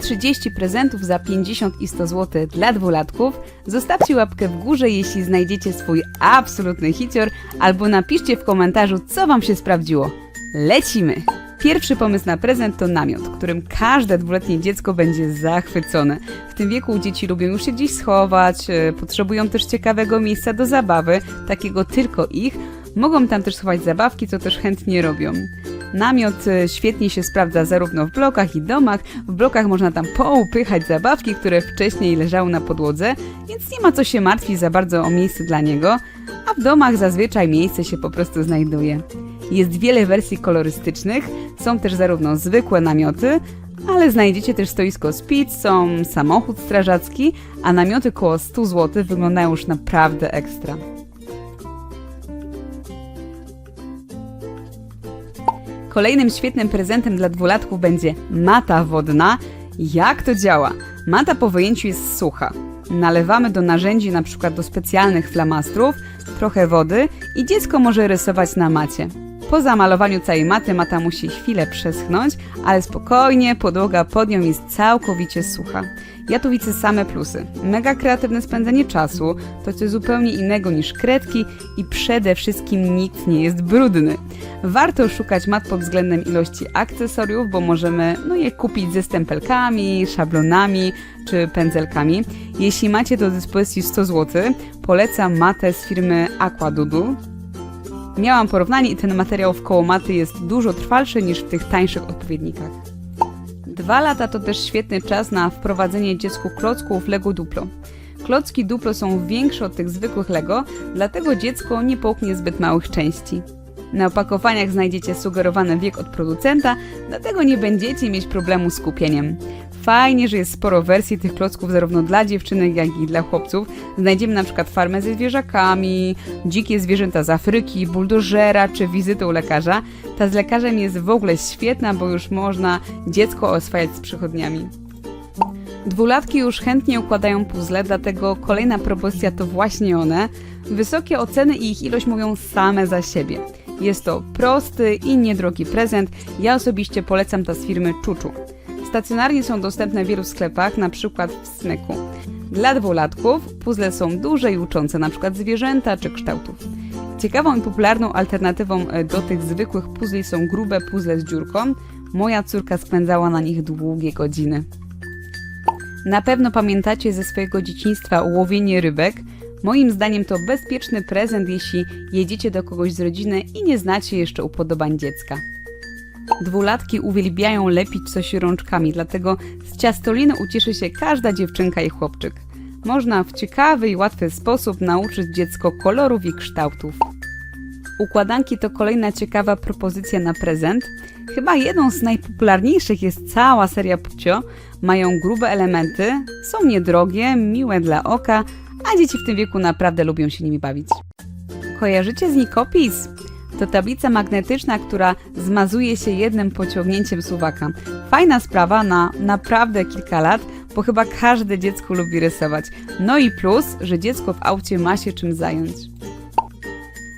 30 prezentów za 50 i 100 zł dla dwulatków. Zostawcie łapkę w górze, jeśli znajdziecie swój absolutny hicior, albo napiszcie w komentarzu, co Wam się sprawdziło. Lecimy! Pierwszy pomysł na prezent to namiot, którym każde dwuletnie dziecko będzie zachwycone. W tym wieku dzieci lubią już się gdzieś schować, e, potrzebują też ciekawego miejsca do zabawy, takiego tylko ich. Mogą tam też schować zabawki, co też chętnie robią. Namiot e, świetnie się sprawdza zarówno w blokach i domach. W blokach można tam poupychać zabawki, które wcześniej leżały na podłodze, więc nie ma co się martwić za bardzo o miejsce dla niego, a w domach zazwyczaj miejsce się po prostu znajduje. Jest wiele wersji kolorystycznych, są też zarówno zwykłe namioty, ale znajdziecie też stoisko z pizzą, samochód strażacki, a namioty koło 100 zł wyglądają już naprawdę ekstra. Kolejnym świetnym prezentem dla dwulatków będzie mata wodna. Jak to działa? Mata po wyjęciu jest sucha. Nalewamy do narzędzi, np. do specjalnych flamastrów, trochę wody i dziecko może rysować na macie. Po zamalowaniu całej maty mata musi chwilę przeschnąć, ale spokojnie, podłoga pod nią jest całkowicie sucha. Ja tu widzę same plusy. Mega kreatywne spędzenie czasu, to coś zupełnie innego niż kredki i przede wszystkim nikt nie jest brudny. Warto szukać mat pod względem ilości akcesoriów, bo możemy no, je kupić ze stempelkami, szablonami czy pędzelkami. Jeśli macie do dyspozycji 100 zł, polecam matę z firmy Aquadoodle. Miałam porównanie i ten materiał w koło maty jest dużo trwalszy niż w tych tańszych odpowiednikach. Dwa lata to też świetny czas na wprowadzenie dziecku klocków Lego Duplo. Klocki Duplo są większe od tych zwykłych Lego, dlatego dziecko nie połknie zbyt małych części. Na opakowaniach znajdziecie sugerowany wiek od producenta, dlatego nie będziecie mieć problemu z kupieniem. Fajnie, że jest sporo wersji tych klocków zarówno dla dziewczynek, jak i dla chłopców. Znajdziemy na przykład farmę ze zwierzakami, dzikie zwierzęta z Afryki, buldożera czy wizytę u lekarza. Ta z lekarzem jest w ogóle świetna, bo już można dziecko oswajać z przychodniami. Dwulatki już chętnie układają puzzle, dlatego kolejna propozycja to właśnie one. Wysokie oceny i ich ilość mówią same za siebie. Jest to prosty i niedrogi prezent. Ja osobiście polecam to z firmy Czuczu. Stacjonarnie są dostępne w wielu sklepach, na przykład w Smyku. Dla dwulatków puzzle są duże i uczące, na przykład zwierzęta czy kształtów. Ciekawą i popularną alternatywą e, do tych zwykłych puzli są grube puzzle z dziurką. Moja córka spędzała na nich długie godziny. Na pewno pamiętacie ze swojego dzieciństwa łowienie rybek. Moim zdaniem to bezpieczny prezent, jeśli jedziecie do kogoś z rodziny i nie znacie jeszcze upodobań dziecka. Dwulatki uwielbiają lepić coś rączkami, dlatego z ciastoliny ucieszy się każda dziewczynka i chłopczyk. Można w ciekawy i łatwy sposób nauczyć dziecko kolorów i kształtów. Układanki to kolejna ciekawa propozycja na prezent. Chyba jedną z najpopularniejszych jest cała seria Pucio. Mają grube elementy, są niedrogie, miłe dla oka, a dzieci w tym wieku naprawdę lubią się nimi bawić. Kojarzycie z Nikopis? To tablica magnetyczna, która zmazuje się jednym pociągnięciem suwaka. Fajna sprawa na naprawdę kilka lat, bo chyba każde dziecko lubi rysować. No i plus, że dziecko w aucie ma się czym zająć.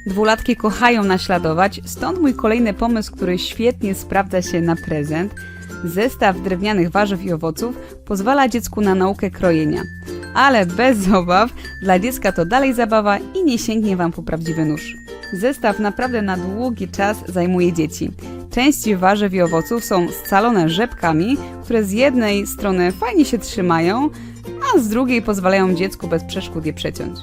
Dwulatki kochają naśladować, stąd mój kolejny pomysł, który świetnie sprawdza się na prezent. Zestaw drewnianych warzyw i owoców pozwala dziecku na naukę krojenia. Ale bez obaw, dla dziecka to dalej zabawa i nie sięgnie Wam po prawdziwy nóż. Zestaw naprawdę na długi czas zajmuje dzieci. Części warzyw i owoców są scalone rzepkami, które z jednej strony fajnie się trzymają, a z drugiej pozwalają dziecku bez przeszkód je przeciąć.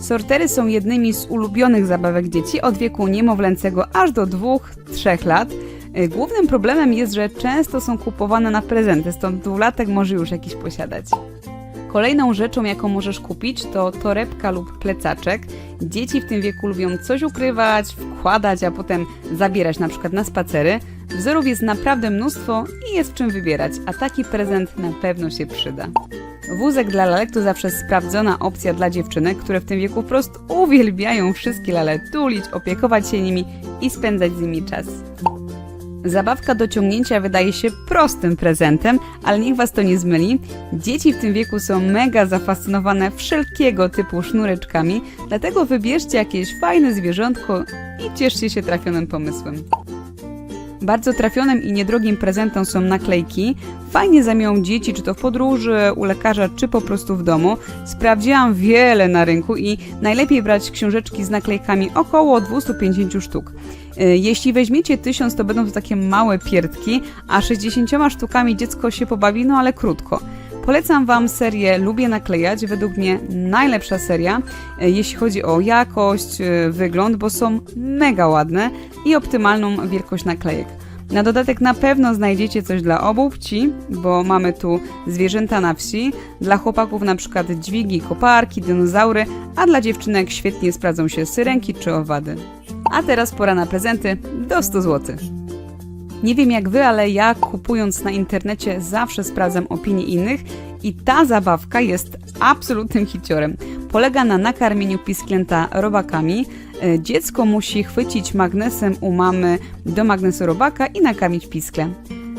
Sortery są jednymi z ulubionych zabawek dzieci od wieku niemowlęcego aż do 2-3 lat. Y, Głównym problemem jest, że często są kupowane na prezenty, stąd dwulatek może już jakiś posiadać. Kolejną rzeczą, jaką możesz kupić, to torebka lub plecaczek. Dzieci w tym wieku lubią coś ukrywać, wkładać, a potem zabierać na przykład na spacery. Wzorów jest naprawdę mnóstwo i jest w czym wybierać, a taki prezent na pewno się przyda. Wózek dla lalek to zawsze sprawdzona opcja dla dziewczynek, które w tym wieku po prostu uwielbiają wszystkie lale tulić, opiekować się nimi i spędzać z nimi czas. Zabawka do ciągnięcia wydaje się prostym prezentem, ale niech Was to nie zmyli. Dzieci w tym wieku są mega zafascynowane wszelkiego typu sznureczkami, dlatego wybierzcie jakieś fajne zwierzątko i cieszcie się trafionym pomysłem. Bardzo trafionym i niedrogim prezentem są naklejki. Fajnie zamią dzieci, czy to w podróży, u lekarza, czy po prostu w domu. Sprawdziłam wiele na rynku i najlepiej brać książeczki z naklejkami około 250 sztuk. Y, Jeśli weźmiecie 1000, to będą to takie małe pierdki, a 60 sztukami dziecko się pobawi, no ale krótko. Polecam Wam serię Lubię naklejać. Według mnie najlepsza seria, e, jeśli chodzi o jakość, e, wygląd, bo są mega ładne i optymalną wielkość naklejek. Na dodatek na pewno znajdziecie coś dla obu płci, bo mamy tu zwierzęta na wsi, dla chłopaków na przykład dźwigi, koparki, dinozaury, a dla dziewczynek świetnie sprawdzą się syrenki czy owady. A teraz pora na prezenty do 100 zł. Nie wiem jak wy, ale ja kupując na internecie zawsze sprawdzam opinie innych i ta zabawka jest absolutnym hiciorem. Polega na nakarmieniu pisklęta robakami. E, Dziecko musi chwycić magnesem u mamy do magnesu robaka i nakarmić piskle.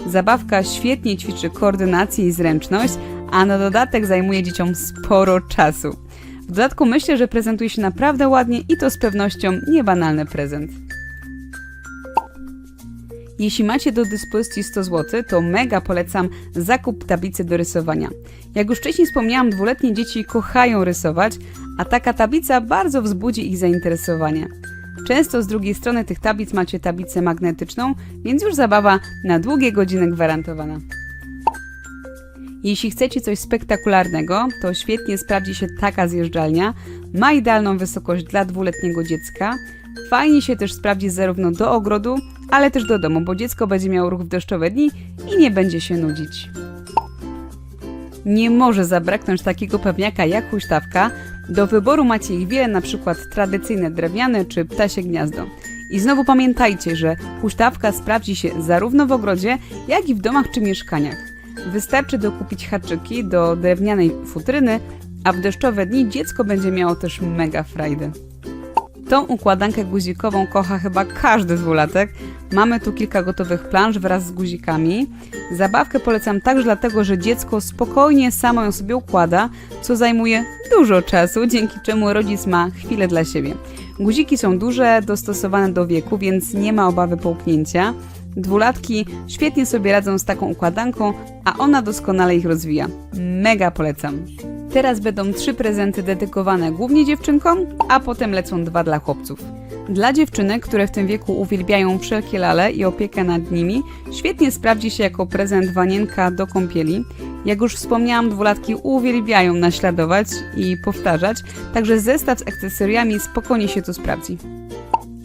Zabawka świetnie ćwiczy koordynację i zręczność, a na dodatek zajmuje dzieciom sporo czasu. W dodatku myślę, że prezentuje się naprawdę ładnie i to z pewnością niebanalny prezent. Jeśli macie do dyspozycji 100 zł, to mega polecam zakup tablicy do rysowania. Jak już wcześniej wspomniałam, dwuletnie dzieci kochają rysować, a taka tablica bardzo wzbudzi ich zainteresowanie. Często z drugiej strony tych tablic macie tablicę magnetyczną, więc już zabawa na długie godziny gwarantowana. Jeśli chcecie coś spektakularnego, to świetnie sprawdzi się taka zjeżdżalnia. Ma idealną wysokość dla dwuletniego dziecka. Fajnie się też sprawdzi zarówno do ogrodu, ale też do domu, bo dziecko będzie miało ruch w deszczowe dni i nie będzie się nudzić. Nie może zabraknąć takiego pewniaka jak huśtawka. Do wyboru macie ich wiele, na przykład tradycyjne drewniane czy ptasie gniazdo. I znowu pamiętajcie, że huśtawka sprawdzi się zarówno w ogrodzie, jak i w domach czy mieszkaniach. Wystarczy dokupić haczyki do drewnianej futryny, a w deszczowe dni dziecko będzie miało też mega frajdę. Tą układankę guzikową kocha chyba każdy dwulatek. Mamy tu kilka gotowych plansz wraz z guzikami. Zabawkę polecam także dlatego, że dziecko spokojnie samo ją sobie układa, co zajmuje dużo czasu, dzięki czemu rodzic ma chwilę dla siebie. Guziki są duże, dostosowane do wieku, więc nie ma obawy połknięcia. Dwulatki świetnie sobie radzą z taką układanką, a ona doskonale ich rozwija. Mega polecam. Teraz będą trzy prezenty dedykowane głównie dziewczynkom, a potem lecą dwa dla chłopców. Dla dziewczynek, które w tym wieku uwielbiają wszelkie lale i opiekę nad nimi, świetnie sprawdzi się jako prezent wanienka do kąpieli. Jak już wspomniałam, dwulatki uwielbiają naśladować i powtarzać, także zestaw z akcesoriami spokojnie się tu sprawdzi.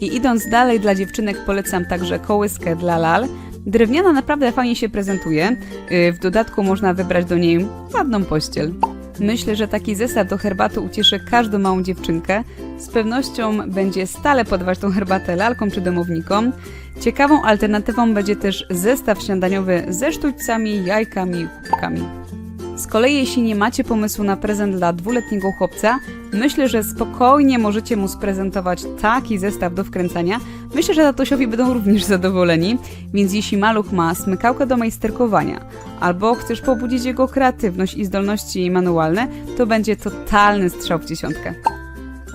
I idąc dalej, dla dziewczynek polecam także kołyskę dla lal. Drewniana naprawdę fajnie się prezentuje. Yy, W dodatku można wybrać do niej ładną pościel. Myślę, że taki zestaw do herbaty ucieszy każdą małą dziewczynkę. Z pewnością będzie stale podawać tą herbatę lalkom czy domownikom. Ciekawą alternatywą będzie też zestaw śniadaniowy ze sztućcami, jajkami i kubkami. Z kolei jeśli nie macie pomysłu na prezent dla dwuletniego chłopca, myślę, że spokojnie możecie mu sprezentować taki zestaw do wkręcania. Myślę, że tatusiowi będą również zadowoleni, więc jeśli maluch ma smykałkę do majsterkowania, albo chcesz pobudzić jego kreatywność i zdolności manualne, to będzie totalny strzał w dziesiątkę.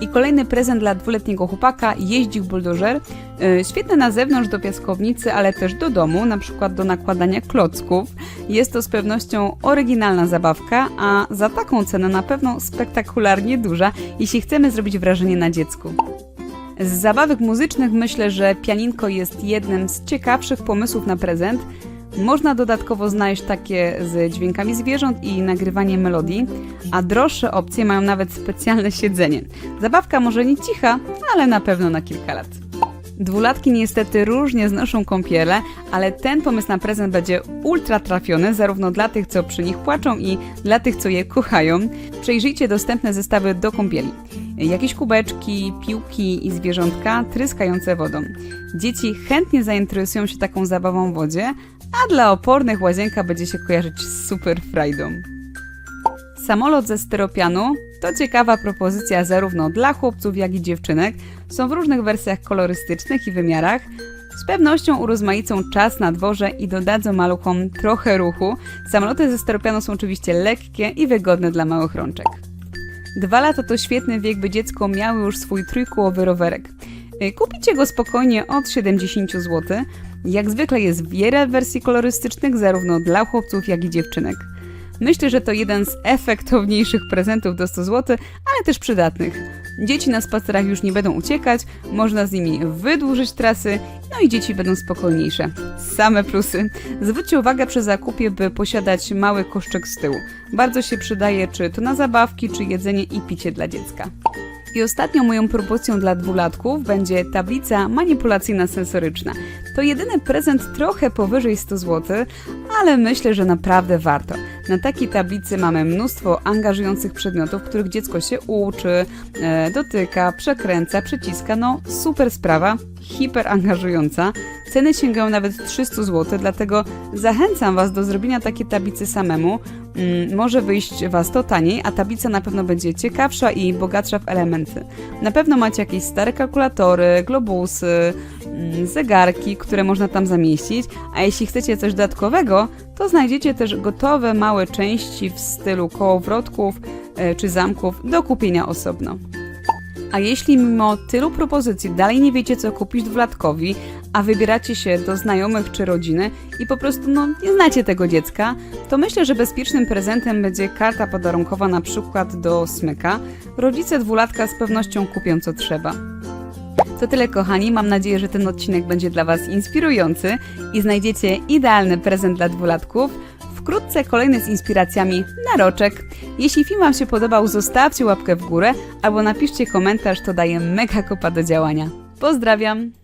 I kolejny prezent dla dwuletniego chłopaka, jeździk buldożer. Yy, Świetny na zewnątrz do piaskownicy, ale też do domu, na przykład do nakładania klocków. Jest to z pewnością oryginalna zabawka, a za taką cenę na pewno spektakularnie duża, jeśli chcemy zrobić wrażenie na dziecku. Z zabawek muzycznych myślę, że pianinko jest jednym z ciekawszych pomysłów na prezent. Można dodatkowo znaleźć takie z dźwiękami zwierząt i nagrywaniem melodii, a droższe opcje mają nawet specjalne siedzenie. Zabawka może nie cicha, ale na pewno na kilka lat. Dwulatki niestety różnie znoszą kąpiele, ale ten pomysł na prezent będzie ultra trafiony zarówno dla tych, co przy nich płaczą i dla tych, co je kochają. Przejrzyjcie dostępne zestawy do kąpieli. Jakieś kubeczki, piłki i zwierzątka tryskające wodą. Dzieci chętnie zainteresują się taką zabawą w wodzie, a dla opornych łazienka będzie się kojarzyć z super frajdą. Samolot ze styropianu to ciekawa propozycja zarówno dla chłopców, jak i dziewczynek. Są w różnych wersjach kolorystycznych i wymiarach. Z pewnością urozmaicą czas na dworze i dodadzą maluchom trochę ruchu. Samoloty ze styropianu są oczywiście lekkie i wygodne dla małych rączek. Dwa lata to świetny wiek, by dziecko miało już swój trójkołowy rowerek. Y, Kupicie go spokojnie od 70 zł. Jak zwykle jest wiele wersji kolorystycznych, zarówno dla chłopców, jak i dziewczynek. Myślę, że to jeden z efektowniejszych prezentów do 100 zł, ale też przydatnych. Dzieci na spacerach już nie będą uciekać, można z nimi wydłużyć trasy, no i dzieci będą spokojniejsze. Same plusy. Zwróćcie uwagę przy zakupie, by posiadać mały koszczek z tyłu. Bardzo się przydaje, czy to na zabawki, czy jedzenie i picie dla dziecka. I ostatnią moją propozycją dla dwulatków będzie tablica manipulacyjna sensoryczna. To jedyny prezent trochę powyżej 100 zł, ale myślę, że naprawdę warto. Na takiej tablicy mamy mnóstwo angażujących przedmiotów, których dziecko się uczy, e, dotyka, przekręca, przyciska. No super sprawa, hiper angażująca. Ceny sięgają nawet 300 zł, dlatego zachęcam Was do zrobienia takiej tablicy samemu. Mm, może wyjść Was to taniej, a tablica na pewno będzie ciekawsza i bogatsza w elementy. Na pewno macie jakieś stare kalkulatory, globusy, zegarki, które można tam zamieścić, a jeśli chcecie coś dodatkowego, to znajdziecie też gotowe małe części w stylu kołowrotków e, czy zamków do kupienia osobno. A jeśli mimo tylu propozycji dalej nie wiecie, co kupić dwulatkowi, a wybieracie się do znajomych czy rodziny i po prostu no, nie znacie tego dziecka, to myślę, że bezpiecznym prezentem będzie karta podarunkowa na przykład do smyka. Rodzice dwulatka z pewnością kupią co trzeba. To tyle kochani, mam nadzieję, że ten odcinek będzie dla Was inspirujący i znajdziecie idealny prezent dla dwulatków. Wkrótce kolejny z inspiracjami na roczek. Jeśli film Wam się podobał, zostawcie łapkę w górę albo napiszcie komentarz, to daje mega kopa do działania. Pozdrawiam!